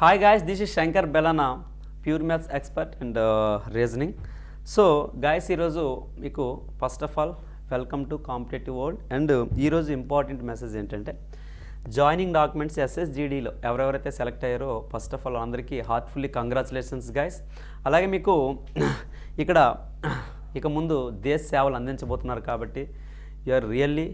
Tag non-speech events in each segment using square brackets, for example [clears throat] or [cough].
Hi guys this is Shankar Belana pure maths expert and reasoning so guys ఈరోజు మీకు first of all welcome to competitive world and ఈరోజు important message ఏంటంటే joining documents ఎస్ఎస్జీడీలో ఎవరెవరైతే select అయ్యారో first of all అందరికీ heartfully congratulations guys అలాగే మీకు [clears throat] ఇక్కడ [clears throat] ఇక ముందు దేశ సేవలు అందించబోతున్నారు కాబట్టి you are really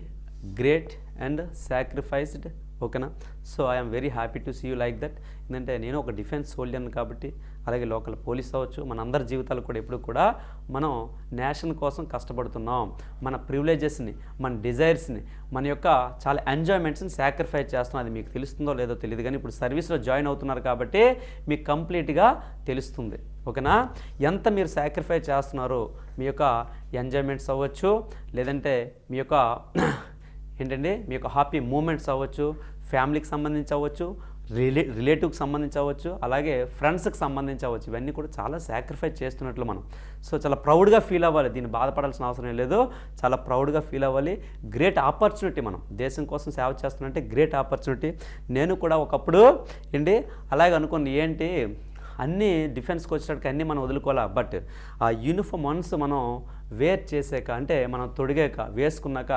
great and sacrificed ఓకేనా? So I'm very happy to see you like that ఎందుకంటే నేను ఒక డిఫెన్స్ సోల్జర్ని కాబట్టి అలాగే లోకల్ పోలీస్ అవ్వచ్చు మన అందరి జీవితాలు కూడా ఎప్పుడు కూడా మనం నేషన్ కోసం కష్టపడుతున్నాం. మన ప్రివిలేజెస్ని మన డిజైర్స్ని మన యొక్క చాలా ఎంజాయ్మెంట్స్ని సాక్రిఫైస్ చేస్తున్నాం. అది మీకు తెలుస్తుందో లేదో తెలియదు కానీ ఇప్పుడు సర్వీస్లో జాయిన్ అవుతున్నారు కాబట్టి మీకు కంప్లీట్గా తెలుస్తుంది. ఓకేనా? ఎంత మీరు సాక్రిఫైస్ చేస్తున్నారో మీ యొక్క ఎంజాయ్మెంట్స్ అవ్వచ్చు లేదంటే మీ యొక్క ఏంటండి మీ యొక్క హ్యాపీ మూమెంట్స్ అవ్వచ్చు ఫ్యామిలీకి సంబంధించి అవ్వచ్చు రిలే రిలేటివ్కి సంబంధించి అవ్వచ్చు అలాగే ఫ్రెండ్స్కి సంబంధించి అవ్వచ్చు. ఇవన్నీ కూడా చాలా సాక్రిఫైస్ చేస్తున్నట్లు మనం. సో చాలా ప్రౌడ్గా ఫీల్ అవ్వాలి. దీన్ని బాధపడాల్సిన అవసరం లేదు. చాలా ప్రౌడ్గా ఫీల్ అవ్వాలి. గ్రేట్ ఆపర్చునిటీ మనం. దేశం కోసం సేవ చేస్తున్నంటే గ్రేట్ ఆపర్చునిటీ. నేను కూడా ఒకప్పుడు ఏంటి అలాగే అనుకోండి ఏంటి అన్నీ డిఫెన్స్కి వచ్చేటట్టుగా అన్నీ మనం వదులుకోవాలా? బట్ ఆ యూనిఫామ్ వన్స్ మనం వేర్ చేసాక అంటే మనం తొడిగాక వేసుకున్నాక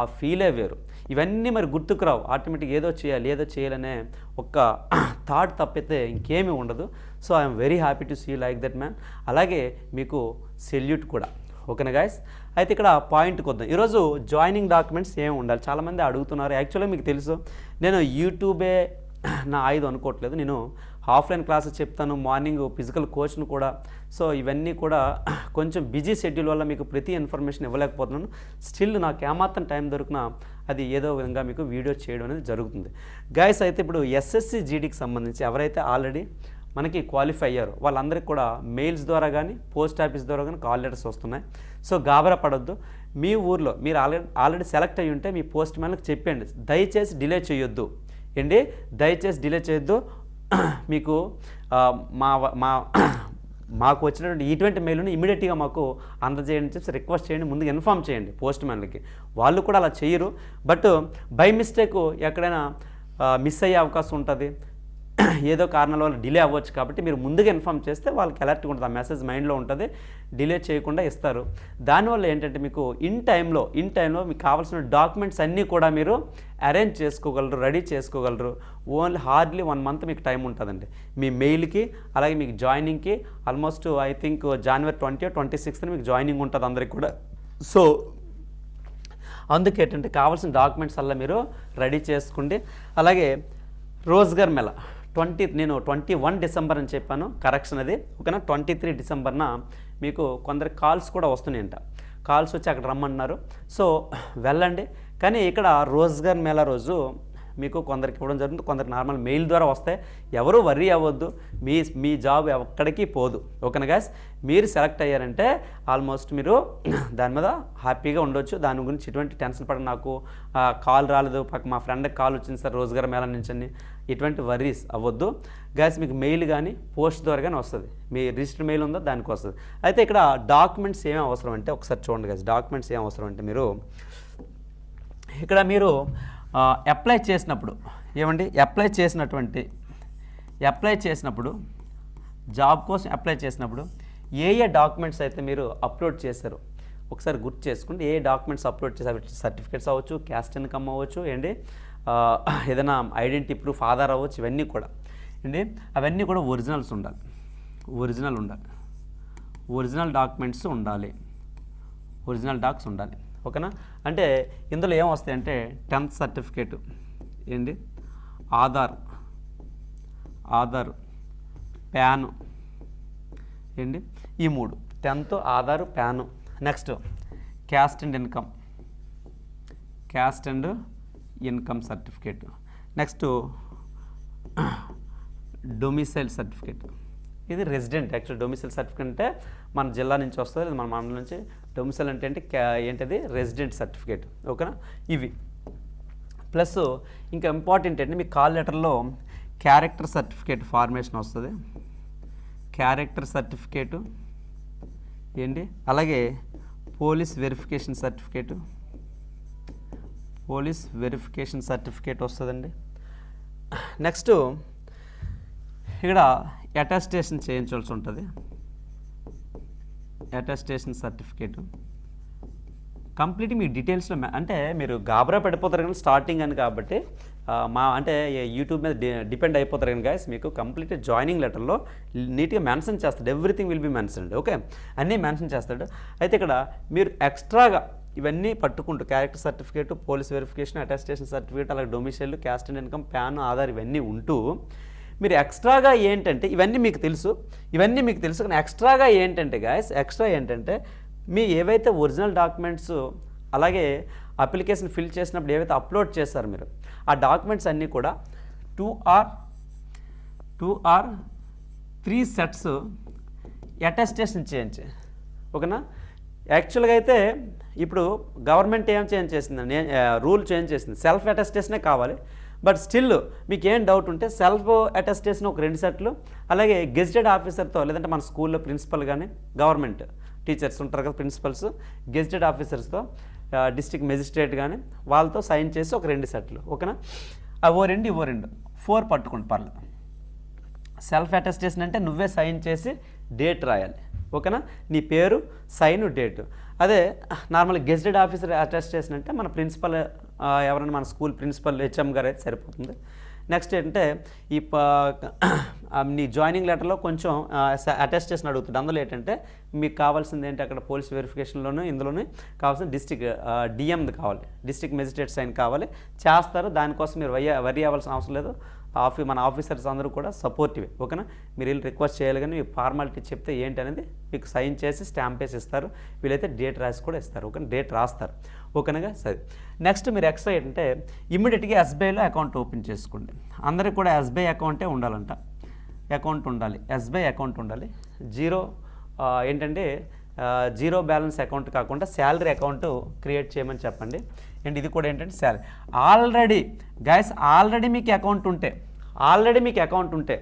ఆ ఫీలే వేరు. ఇవన్నీ మరి గుర్తుకు రావు. ఆటోమేటిక్ ఏదో చేయాలి ఏదో చేయాలనే ఒక్క [clears throat] థాట్ తప్పితే ఇంకేమీ ఉండదు. So I'm very happy to see like that man అలాగే మీకు సెల్యూట్ కూడా. ఓకేనా గాయస్ అయితే ఇక్కడ పాయింట్కి వద్దాం. ఈరోజు జాయినింగ్ డాక్యుమెంట్స్ ఏమి ఉండాలి? చాలామంది అడుగుతున్నారు. యాక్చువల్గా మీకు తెలుసు. నేను యూట్యూబే [clears throat] నా ఆయుధం అనుకోవట్లేదు. నేను ఆఫ్లైన్ క్లాసెస్ చెప్తాను మార్నింగ్ ఫిజికల్ కోచ్ను కూడా. సో ఇవన్నీ కూడా [clears throat] కొంచెం బిజీ షెడ్యూల్ వల్ల మీకు ప్రతి ఇన్ఫర్మేషన్ ఇవ్వలేకపోతున్నాను. స్టిల్ నాకు ఏమాత్రం టైం దొరికిన అది ఏదో విధంగా మీకు వీడియో చేయడం అనేది జరుగుతుంది. గైస్ అయితే ఇప్పుడు ఎస్ఎస్సి జీడీకి సంబంధించి ఎవరైతే ఆల్రెడీ మనకి క్వాలిఫై అయ్యారు వాళ్ళందరికీ కూడా మెయిల్స్ ద్వారా కానీ పోస్ట్ ఆఫీస్ ద్వారా కానీ కాల్ లెటర్స్ వస్తున్నాయి. సో గాబరా పడొద్దు. మీ ఊర్లో మీరు ఆల్రెడీ ఆల్రెడీ సెలెక్ట్ అయ్యి ఉంటే మీ పోస్ట్ మ్యాన్కి చెప్పండి దయచేసి డిలే చేయొద్దు. ఏంటి? దయచేసి డిలే చేయొద్దు. మీకు మా మా [clears throat] మాకు వచ్చినటువంటి ఇటువంటి మెయిల్ని ఇమీడియట్గా మాకు అందజేయండి చెప్పి రిక్వెస్ట్ చేయండి ముందుగా ఇన్ఫామ్ చేయండి పోస్ట్ మ్యాన్లకి వాళ్ళు కూడా అలా చేయరు. బట్ బై మిస్టేక్ ఎక్కడైనా మిస్ అయ్యే అవకాశం ఉంటుంది. ఏదో కారణాల వల్ల డిలే అవ్వచ్చు కాబట్టి మీరు ముందుగా ఇన్ఫామ్ చేస్తే వాళ్ళకి అలర్ట్గా ఉంటుంది ఆ మెసేజ్ మైండ్లో ఉంటుంది డిలే చేయకుండా ఇస్తారు. దానివల్ల ఏంటంటే మీకు ఇన్ టైంలో ఇన్ టైంలో మీకు కావాల్సిన డాక్యుమెంట్స్ అన్నీ కూడా మీరు అరేంజ్ చేసుకోగలరు రెడీ చేసుకోగలరు. ఓన్లీ హార్డ్లీ వన్ మంత్ మీకు టైం ఉంటుందండి. మీ మెయిల్కి అలాగే మీకు జాయినింగ్కి almost I think January twenty twenty sixth మీకు జాయినింగ్ ఉంటుంది అందరికి కూడా. సో అందుకేటంటే కావాల్సిన డాక్యుమెంట్స్ అలా మీరు రెడీ చేసుకోండి. అలాగే రోజ్గర్ మెల ట్వంటీ నేను ట్వంటీ వన్ డిసెంబర్ అని చెప్పాను. కరెక్షన్ అది. ఓకేనా? ట్వంటీ త్రీ డిసెంబర్న మీకు కొందరు కాల్స్ కూడా వస్తున్నాయంట. కాల్స్ వచ్చి అక్కడ రమ్మన్నారు. సో వెళ్ళండి. కానీ ఇక్కడ రోజ్గార్ మేళా రోజు మీకు కొందరికి ఇవ్వడం జరుగుతుంది. కొందరు నార్మల్ మెయిల్ ద్వారా వస్తాయి. ఎవరు వర్రీ అవ్వద్దు. మీ మీ జాబ్ ఎక్కడికి పోదు. ఓకేనా గాయస్? మీరు సెలెక్ట్ అయ్యారంటే ఆల్మోస్ట్ మీరు దాని మీద హ్యాపీగా ఉండొచ్చు. దాని గురించి ఎటువంటి టెన్షన్ పడ నాకు కాల్ రాలేదు. పక్క మా ఫ్రెండ్కి కాల్ వచ్చింది సార్ రోజుగారు మేళ నుంచి అని. ఎటువంటి వర్రీస్ అవ్వద్దు. గాయస్ మీకు మెయిల్ కానీ పోస్ట్ ద్వారా కానీ వస్తుంది. మీ రిజిస్టర్ మెయిల్ ఉందో దానికి వస్తుంది. అయితే ఇక్కడ డాక్యుమెంట్స్ ఏమేమి అవసరం అంటే ఒకసారి చూడండి గాయస్ డాక్యుమెంట్స్ ఏం అవసరం అంటే మీరు ఇక్కడ మీరు అప్లై చేసినప్పుడు ఏమండి? అప్లై చేసినటువంటి అప్లై చేసినప్పుడు జాబ్ కోసం అప్లై చేసినప్పుడు ఏ ఏ డాక్యుమెంట్స్ అయితే మీరు అప్లోడ్ చేశారు ఒకసారి గుర్తు చేసుకుంటే ఏ డాక్యుమెంట్స్ అప్లోడ్ చేశారు సర్టిఫికేట్స్ అవ్వచ్చు క్యాస్ట్ ఇన్కమ్ అవ్వచ్చు ఏంటి? ఏదైనా ఐడెంటిటీ ప్రూఫ్ ఆధార్ అవ్వచ్చు ఇవన్నీ కూడా. ఏంటి? అవన్నీ కూడా ఒరిజినల్స్ ఉండాలి. ఒరిజినల్ ఉండాలి. ఒరిజినల్ డాక్యుమెంట్స్ ఉండాలి. ఒరిజినల్ డాక్స్ ఉండాలి. ఓకేనా? అంటే ఇందులో ఏం వస్తాయంటే టెన్త్ సర్టిఫికేట్. ఏంటి? ఆధార్. ఆధార్ ప్యాను. ఏంటి? ఈ మూడు. Tenth Aadhaar PAN. Next caste and income. Caste and income certificate. Next domicile certificate. ఇది రెసిడెంట్ యాక్చువల్ డొమిసైల్ సర్టిఫికేట్ అంటే మన జిల్లా నుంచి వస్తుంది లేదా మన మండలం నుంచి. డొమిసైల్ అంటే ఏంటి? ఏంటది? Resident certificate. ఓకేనా? ఇవి. ప్లస్ ఇంకా ఇంపార్టెంట్ ఏంటి? మీ కాల్ లెటర్లో క్యారెక్టర్ సర్టిఫికేట్ ఫార్మేషన్ వస్తుంది. క్యారెక్టర్ సర్టిఫికేటు ఏంటి? అలాగే police verification certificate. Police verification certificate వస్తుందండి. నెక్స్ట్ ఇక్కడ అటెస్టేషన్ చేయించాల్సి ఉంటుంది. Attestation certificate. కంప్లీట్ మీ డీటెయిల్స్లో అంటే మీరు గాబరా పడిపోతారు కానీ స్టార్టింగ్ అని కాబట్టి మా అంటే యూట్యూబ్ మీద డిపెండ్ అయిపోతారు కానీ గాయస్ మీకు కంప్లీట్ జాయినింగ్ లెటర్లో నీట్గా మెన్షన్ చేస్తాడు. Everything will be mentioned okay? అన్నీ మెన్షన్ చేస్తాడు. అయితే ఇక్కడ మీరు ఎక్స్ట్రాగా ఇవన్నీ పట్టుకుంటూ character certificate police verification attestation certificate అలాగే domicile caste and income PAN Aadhaar ఇవన్నీ ఉంటూ మీరు ఎక్స్ట్రాగా ఏంటంటే ఇవన్నీ మీకు తెలుసు ఇవన్నీ మీకు తెలుసు కానీ ఎక్స్ట్రాగా ఏంటంటే గాయస్ ఎక్స్ట్రా ఏంటంటే మీ ఏవైతే ఒరిజినల్ డాక్యుమెంట్స్ అలాగే అప్లికేషన్ ఫిల్ చేసినప్పుడు ఏవైతే అప్లోడ్ చేస్తారు మీరు ఆ డాక్యుమెంట్స్ అన్నీ కూడా two or two or three sets attestation చేయించి ఓకేనా? యాక్చువల్గా అయితే ఇప్పుడు గవర్నమెంట్ ఏం చేంజ్ చేసింది రూల్ చేంజ్ చేసింది. సెల్ఫ్ అటెస్టేషనే కావాలి. బట్ స్టిల్ మీకు ఏం డౌట్ ఉంటే సెల్ఫ్ అటెస్టేషన్ ఒక రెండు సెట్లు అలాగే గెజిటెడ్ ఆఫీసర్తో లేదంటే మన స్కూల్లో ప్రిన్సిపల్ కానీ గవర్నమెంట్ టీచర్స్ ఉంటారు కదా ప్రిన్సిపల్స్ గెజిటెడ్ ఆఫీసర్స్తో డిస్ట్రిక్ట్ మెజిస్ట్రేట్ కానీ వాళ్ళతో సైన్ చేసి ఒక రెండు సెట్లు ఓకేనా? ఆ ఓ రెండు ఇవో రెండు. ఫోర్ పట్టుకోండి పర్లేదు. సెల్ఫ్ అటెస్టేషన్ అంటే నువ్వే సైన్ చేసి డేట్ రాయాలి. ఓకేనా? నీ పేరు సైన్ డేట్. అదే నార్మల్ గెజిటెడ్ ఆఫీసర్ అటెస్టేషన్ అంటే మన ప్రిన్సిపల్ ఎవరైనా మన స్కూల్ ప్రిన్సిపల్ హెచ్ఎం గారు అయితే సరిపోతుంది. నెక్స్ట్ ఏంటంటే ఈ నీ జాయినింగ్ లెటర్లో కొంచెం అటెస్టేషన్ అడుగుతుంది అందులో ఏంటంటే మీకు కావాల్సింది ఏంటి అక్కడ పోలీస్ వెరిఫికేషన్లోనూ ఇందులోనే కావాల్సిన డిస్టిక్ డిఎంది కావాలి. డిస్ట్రిక్ట్ మెజిస్ట్రేట్ సైన్ కావాలి. చేస్తారు దానికోసం మీరు వయ్య వరి అవ్వాల్సిన అవసరం లేదు. ఆఫీ మన ఆఫీసర్స్ అందరూ కూడా సపోర్టివే ఓకేనా? మీరు వెళ్ళి రిక్వెస్ట్ చేయాలి కానీ మీ ఫార్మాలిటీ చెప్తే ఏంటి అనేది మీకు సైన్ చేసి స్టాంప్ వేసి ఇస్తారు. వీళ్ళైతే డేట్ రాసి కూడా ఇస్తారు. ఓకే డేట్ రాస్తారు. ఓకేనాగా? సరే. నెక్స్ట్ మీరు ఎక్స్ట్రా ఏంటంటే ఇమ్మీడియట్గా ఎస్బీఐలో అకౌంట్ ఓపెన్ చేసుకోండి. అందరికీ కూడా ఎస్బీఐ అకౌంటే ఉండాలంట. అకౌంట్ ఉండాలి. ఎస్బీఐ అకౌంట్ ఉండాలి. జీరో ఏంటంటే జీరో బ్యాలెన్స్ అకౌంట్ కాకుండా శాలరీ అకౌంట్ క్రియేట్ చేయమని చెప్పండి. అండ్ ఇది కూడా ఏంటంటే శాలరీ ఆల్రెడీ గైస్ ఆల్రెడీ మీకు అకౌంట్ ఉంటే ఆల్రెడీ మీకు అకౌంట్ ఉంటే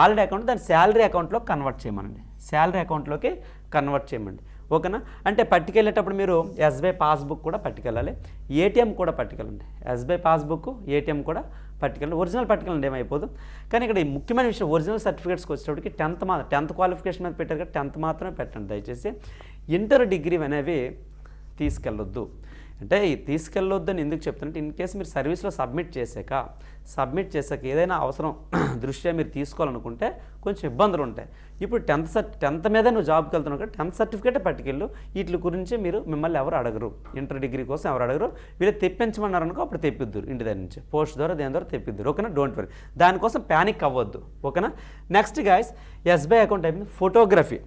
ఆల్రెడీ అకౌంట్ దాన్ని శాలరీ అకౌంట్లో కన్వర్ట్ చేయమనండి. శాలరీ అకౌంట్లోకి కన్వర్ట్ చేయమండి. ఓకేనా? అంటే పట్టుకెళ్ళేటప్పుడు మీరు ఎస్బీఐ పాస్బుక్ కూడా పట్టుకెళ్ళాలి. ఏటీఎం కూడా పట్టుకెళ్ళండి. ఎస్బీఐ పాస్బుక్ ఏటీఎం కూడా పట్టుకెళ్ళండి. ఒరిజినల్ పట్టుకెళ్ళండి ఏమైపోదు. కానీ ఇక్కడ ఈ ముఖ్యమైన విషయం ఒరిజినల్ సర్టిఫికేట్స్కి వచ్చేటప్పటికి టెన్త్ మా టెన్త్ క్వాలిఫికేషన్ మీద పెట్టారు కదా టెన్త్ మాత్రమే పెట్టండి. దయచేసి ఇంటర్ డిగ్రీ అనేవి తీసుకెళ్ళొద్దు. అంటే తీసుకెళ్ళొద్దని ఎందుకు చెప్తున్నట్టు ఇన్ కేసు మీరు సర్వీస్లో సబ్మిట్ చేశాక సబ్మిట్ చేశాక ఏదైనా అవసరం [clears throat] దృష్ట్యా మీరు తీసుకోవాలనుకుంటే కొంచెం ఇబ్బందులు ఉంటాయి. ఇప్పుడు టెన్త్ సర్టి టెన్త్ మీద నువ్వు జాబ్కి వెళ్తున్నావు కదా టెన్త్ సర్టిఫికేటే పట్టుకెళ్ళు. వీటి గురించి మీరు మిమ్మల్ని ఎవరు అడగరు. ఇంటర్ డిగ్రీ కోసం ఎవరు అడగరు. వీళ్ళు తెప్పించమన్నారు అనుకో అప్పుడు తెప్పిద్దురు ఇంటి దగ్గర నుంచి. పోస్ట్ ద్వారా దేని ద్వారా తెప్పిద్దురు. ఓకేనా? డోంట్ వరీ దానికోసం ప్యానిక్ అవ్వద్దు. ఓకేనా? నెక్స్ట్ గాయస్ ఎస్బీఐ అకౌంట్ అయిపోయింది photography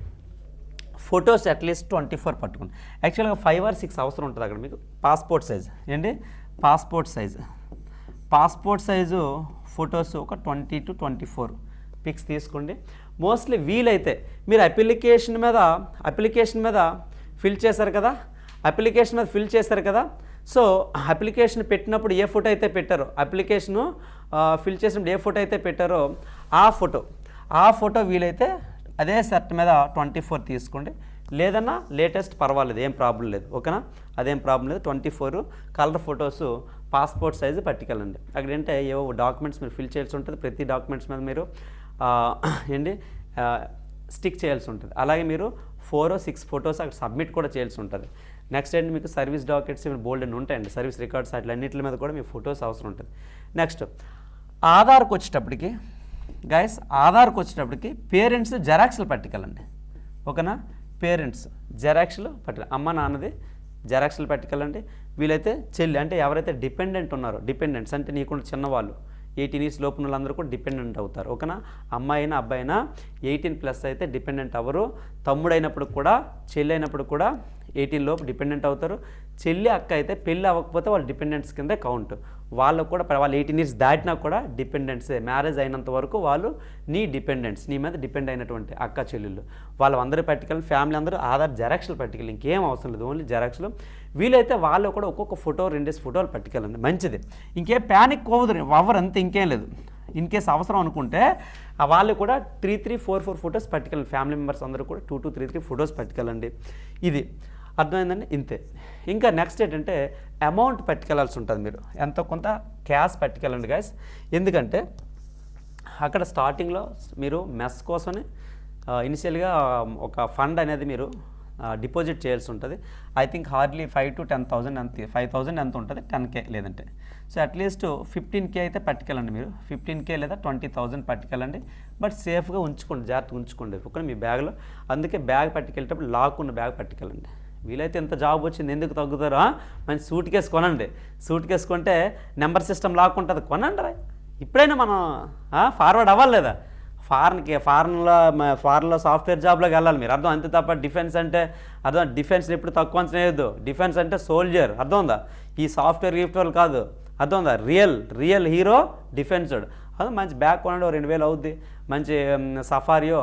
photos at least twenty four పట్టుకోండి. యాక్చువల్గా ఫైవ్ ఆర్ సిక్స్ అవసరం ఉంటుంది అక్కడ మీకు. పాస్పోర్ట్ సైజ్ ఏంటి? Passport size passport size photos ఒక twenty two twenty four pics తీసుకోండి. మోస్ట్లీ వీలైతే మీరు అప్లికేషన్ మీద అప్లికేషన్ మీద ఫిల్ చేశారు కదా? అప్లికేషన్ మీద ఫిల్ చేశారు కదా? సో అప్లికేషన్ పెట్టినప్పుడు ఏ ఫోటో అయితే పెట్టారో అప్లికేషను ఫిల్ చేసినప్పుడు ఏ ఫోటో అయితే పెట్టారో ఆ ఫోటో ఆ ఫోటో వీలైతే అదే షర్ట్ మీద ట్వంటీ ఫోర్ తీసుకోండి. లేదన్నా లేటెస్ట్ పర్వాలేదు ఏం ప్రాబ్లం లేదు. ఓకేనా? అదేం ప్రాబ్లం లేదు. Twenty four colour photos passport size పట్టుకెళ్ళండి. అక్కడ ఏంటంటే ఏవో డాక్యుమెంట్స్ మీరు ఫిల్ చేయాల్సి ఉంటుంది. ప్రతి డాక్యుమెంట్స్ మీద మీరు ఏంటి స్టిక్ చేయాల్సి ఉంటుంది. అలాగే మీరు ఫోర్ సిక్స్ ఫొటోస్ అక్కడ సబ్మిట్ కూడా చేయాల్సి ఉంటుంది. నెక్స్ట్ ఏంటి మీకు సర్వీస్ డాక్యుమెంట్స్ బోల్డ్ అని ఉంటాయండి? సర్వీస్ రికార్డ్స్ అట్లన్నింటి మీద కూడా మీ ఫొటోస్ అవసరం ఉంటుంది. నెక్స్ట్ ఆధార్కి వచ్చేటప్పటికి గైస్ ఆధార్కి వచ్చేటప్పటికి పేరెంట్స్ జెరాక్స్లు పట్టుకెళ్ళండి ఓకేనా? పేరెంట్స్ జెరాక్స్లు పట్టుకెళ్ళి అమ్మ నాన్నది జెరాక్స్లు పట్టుకెళ్ళండి వీలైతే చెల్లి అంటే ఎవరైతే డిపెండెంట్ ఉన్నారో డిపెండెంట్స్ అంటే నీకుండా చిన్నవాళ్ళు ఎయిటీన్ ఇయర్స్ లోపు వాళ్ళందరూ కూడా డిపెండెంట్ అవుతారు. ఓకేనా? అమ్మాయి అయినా అబ్బాయి అయినా ఎయిటీన్ ప్లస్ అయితే డిపెండెంట్ అవ్వరు. తమ్ముడైనప్పుడు కూడా చెల్లి అయినప్పుడు కూడా ఎయిటీన్ లోపు డిపెండెంట్ అవుతారు. చెల్లి అక్క అయితే పెళ్ళి అవ్వకపోతే వాళ్ళు డిపెండెంట్స్ కింద కౌంట్. వాళ్ళకు కూడా వాళ్ళు ఎయిటీన్ ఇయర్స్ దాటినా కూడా డిపెండెంట్సే మ్యారేజ్ అయినంత వరకు వాళ్ళు నీ డిపెండెంట్స్ నీ మీద డిపెండ్ అయినటువంటి అక్క చెల్లెళ్ళు. వాళ్ళందరూ పట్టుకెళ్ళి ఫ్యామిలీ అందరూ ఆధార్ జెరాక్స్లు పట్టుకెళ్ళి ఇంకేం అవసరం లేదు ఓన్లీ జెరాక్స్లు. వీలైతే వాళ్ళు కూడా ఒక్కొక్క ఫోటో రెండేసి ఫోటోలు పట్టుకెళ్ళండి మంచిది. ఇంకేం ప్యానిక్ కోవదు ఎవరు అంతే ఇంకేం లేదు. ఇన్ కేస్ అవసరం అనుకుంటే వాళ్ళు కూడా three three four four photos పట్టుకెళ్ళండి family members అందరూ కూడా two two three three photos పట్టుకెళ్ళండి ఇది. అర్థమైందండి? ఇంతే. ఇంకా నెక్స్ట్ ఏంటంటే అమౌంట్ పట్టుకెళ్ళాల్సి ఉంటుంది మీరు. ఎంతో కొంత క్యాష్ పట్టుకెళ్ళండి గాయస్ ఎందుకంటే అక్కడ స్టార్టింగ్లో మీరు మెస్ కోసమని ఇనిషియల్గా ఒక ఫండ్ అనేది మీరు డిపాజిట్ చేయాల్సి ఉంటుంది. I think hardly five to ten thousand ఎంత ఫైవ్ థౌసండ్ ఎంత ఉంటుంది? టెన్ కే లేదంటే. సో అట్లీస్ట్ ఫిఫ్టీన్ కే అయితే పట్టుకెళ్ళండి మీరు. ఫిఫ్టీన్ కే లేదా ట్వంటీ థౌసండ్ పట్టుకెళ్ళండి. బట్ సేఫ్గా ఉంచుకోండి జాగ్రత్తగా ఉంచుకోండి. ఒక మీ బ్యాగ్లో అందుకే బ్యాగ్ పట్టుకెళ్ళేటప్పుడు లాక్ ఉన్న బ్యాగ్ పట్టుకెళ్ళండి. వీలైతే ఇంత జాబ్ వచ్చింది ఎందుకు తగ్గుతారో మంచి సూట్ కేసు కొనండి. సూట్ కేసు కొంటే నెంబర్ సిస్టమ్ లాక్కుంటుంది కొనండి రా. ఇప్పుడైనా మనం ఫార్వర్డ్ అవ్వాలి లేదా ఫారెన్కి ఫారెన్లో ఫారెన్లో సాఫ్ట్వేర్ జాబ్లోకి వెళ్ళాలి మీరు. అర్థం అంతే తప్ప డిఫెన్స్ అంటే అర్థం డిఫెన్స్ ఎప్పుడు తక్కువ అంచనేయద్దు డిఫెన్స్ అంటే సోల్జర్ అర్థం ఉందా? ఈ సాఫ్ట్వేర్ గిఫ్ట్వేర్ కాదు అర్థం ఉందా? రియల్ రియల్ హీరో డిఫెన్స్డ్. అది మంచి బ్యాక్ కొనండి ఓ రెండు వేలు అవుద్ది. మంచి సఫారియో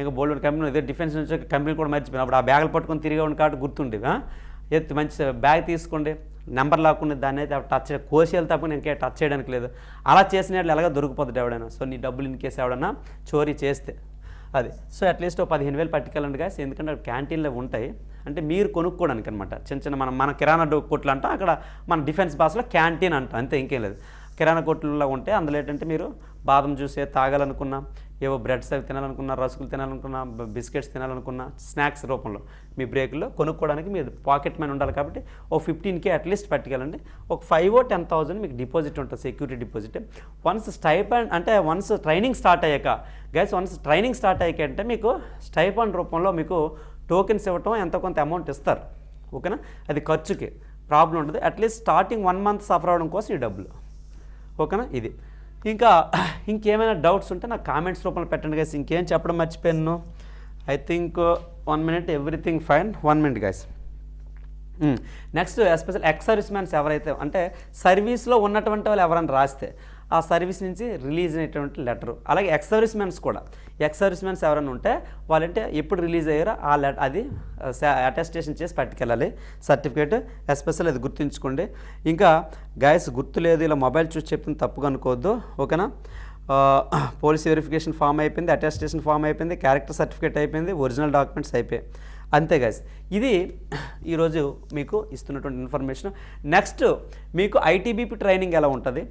ఇంకా బోల్డ్ కంపెనీ ఇదే డిఫెన్స్ నుంచి కంపెనీ కూడా మర్చిపోయిన. అప్పుడు ఆ బ్యాగులు పట్టుకొని తిరిగే ఉండి కాబట్టి గుర్తుండేవి ఎత్తి మంచి బ్యాగ్ తీసుకోండి నెంబర్ లాక్కుండా దాన్ని అయితే టచ్ కోసేలు తప్ప ఇంకే టచ్ చేయడానికి లేదు. అలా చేసిన ఎలాగ దొరికిపోతుంది ఎవడైనా. సో నీ డబ్బులు ఇన్ కేసు ఎవడన్నా చోరీ చేస్తే అది. సో అట్లీస్ట్ పదిహేను వేలు పట్టుకెళ్ళండి గాయస్ ఎందుకంటే క్యాంటీన్లో ఉంటాయి. అంటే మీరు కొనుక్కోవడానికి అనమాట చిన్న చిన్న మన మన కిరాణా కొట్లు అంట అక్కడ మన డిఫెన్స్ భాషలో క్యాంటీన్ అంట. అంతే ఇంకేం లేదు. కిరాణా కొట్లలో ఉంటే అందులో ఏంటంటే మీరు బాదం జ్యూస్ తాగాలనుకున్నా ఏవో బ్రెడ్స్ అవి తినాలనుకున్నా రసుకులు తినాలనుకున్నా బిస్కెట్స్ తినాలనుకున్నా స్నాక్స్ రూపంలో మీ బ్రేక్లో కొనుక్కోవడానికి మీరు పాకెట్ మనీ ఉండాలి కాబట్టి ఓ ఫిఫ్టీన్కి అట్లీస్ట్ పట్టుకెళ్ళండి. ఒక ఫైవ్ ఓ టెన్ థౌసండ్ మీకు డిపాజిట్ ఉంటుంది సెక్యూరిటీ డిపాజిట్. వన్స్ స్టైపాండ్ అంటే వన్స్ ట్రైనింగ్ స్టార్ట్ అయ్యాక గైస్ వన్స్ ట్రైనింగ్ స్టార్ట్ అయ్యాక అంటే మీకు స్టైపాండ్ రూపంలో మీకు టోకెన్స్ ఇవ్వటం ఎంతో కొంత అమౌంట్ ఇస్తారు. ఓకేనా? అది ఖర్చుకి ప్రాబ్లం ఉంటుంది at least starting one month suffer అవ్వడం కోసం ఈ డబ్బులు. ఓకేనా? ఇది. ఇంకా [clears throat] ఇంకేమైనా డౌట్స్ ఉంటే నాకు కామెంట్స్ రూపంలో పెట్టండి గైస్ ఇంకేం చెప్పడం మర్చిపోయాను. I think one minute everything fine one minute guys next special ex service mans ఎవరైతే అంటే సర్వీస్లో ఉన్నటువంటి వాళ్ళు ఎవరైనా రాస్తే ఆ సర్వీస్ నుంచి రిలీజ్ అయినటువంటి లెటర్ అలాగే ఎక్స్ సర్వీస్ మ్యాన్స్ కూడా. ఎక్స్ సర్వీస్ మ్యాన్స్ ఎవరైనా ఉంటే వాళ్ళంటే ఎప్పుడు రిలీజ్ అయ్యారో ఆ లెటర్ అది అటెస్టేషన్ చేసి పట్టుకెళ్ళాలి. సర్టిఫికేట్ ఎస్పెషల్ అది గుర్తుంచుకోండి. ఇంకా గాయస్ గుర్తు లేదు ఇలా మొబైల్ చూసి చెప్పింది తప్పుగా అనుకోవద్దు. ఓకేనా? పోలీస్ వెరిఫికేషన్ ఫామ్ అయిపోయింది అటెస్టేషన్ ఫామ్ అయిపోయింది క్యారెక్టర్ సర్టిఫికేట్ అయిపోయింది ఒరిజినల్ డాక్యుమెంట్స్ అయిపోయాయి. అంతే గైస్ ఇది ఈరోజు మీకు ఇస్తున్నటువంటి ఇన్ఫర్మేషన్ నెక్స్ట్ మీకు ఐటీబీపీ ట్రైనింగ్ ఎలా ఉంటుంది?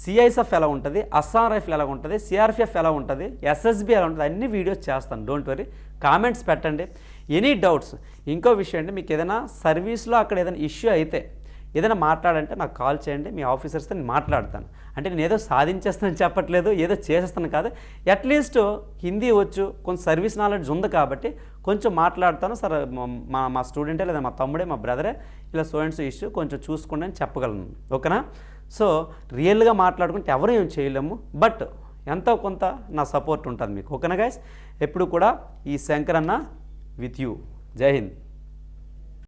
సిఐఎస్ఎఫ్ ఎలా ఉంటుంది? అస్ఆర్ఎఫ్ ఎలా ఉంటుంది? సిఆర్పిఎఫ్ ఎలా ఉంటుంది? ఎస్ఎస్బి ఎలా ఉంటుంది? అన్ని వీడియోస్ చేస్తాను. డోంట్ వరీ కామెంట్స్ పెట్టండి. ఎనీ డౌట్స్ ఇంకో విషయం అంటే మీకు ఏదైనా సర్వీస్లో అక్కడ ఏదైనా ఇష్యూ అయితే ఏదైనా మాట్లాడంటే నాకు కాల్ చేయండి మీ ఆఫీసర్స్తో నేను మాట్లాడతాను. అంటే నేను ఏదో సాధించేస్తానని చెప్పట్లేదు ఏదో చేసేస్తాను కాదు. అట్లీస్ట్ హిందీ వచ్చు కొంచెం సర్వీస్ నాలెడ్జ్ ఉంది కాబట్టి కొంచెం మాట్లాడతాను. సార్ మా మా స్టూడెంటే లేదా మా తమ్ముడే మా బ్రదరే ఇలా సో అండ్ సో ఇష్యూ కొంచెం చూసుకోండి అని చెప్పగలను. ఓకేనా? సో రియల్గా మాట్లాడుకుంటే ఎవరు ఏం చేయలేము. బట్ ఎంతో కొంత నా సపోర్ట్ ఉంటుంది మీకు. ఓకేనా గైస్ ఎప్పుడు కూడా ఈ శంకరన్న విత్ యూ జై హింద్.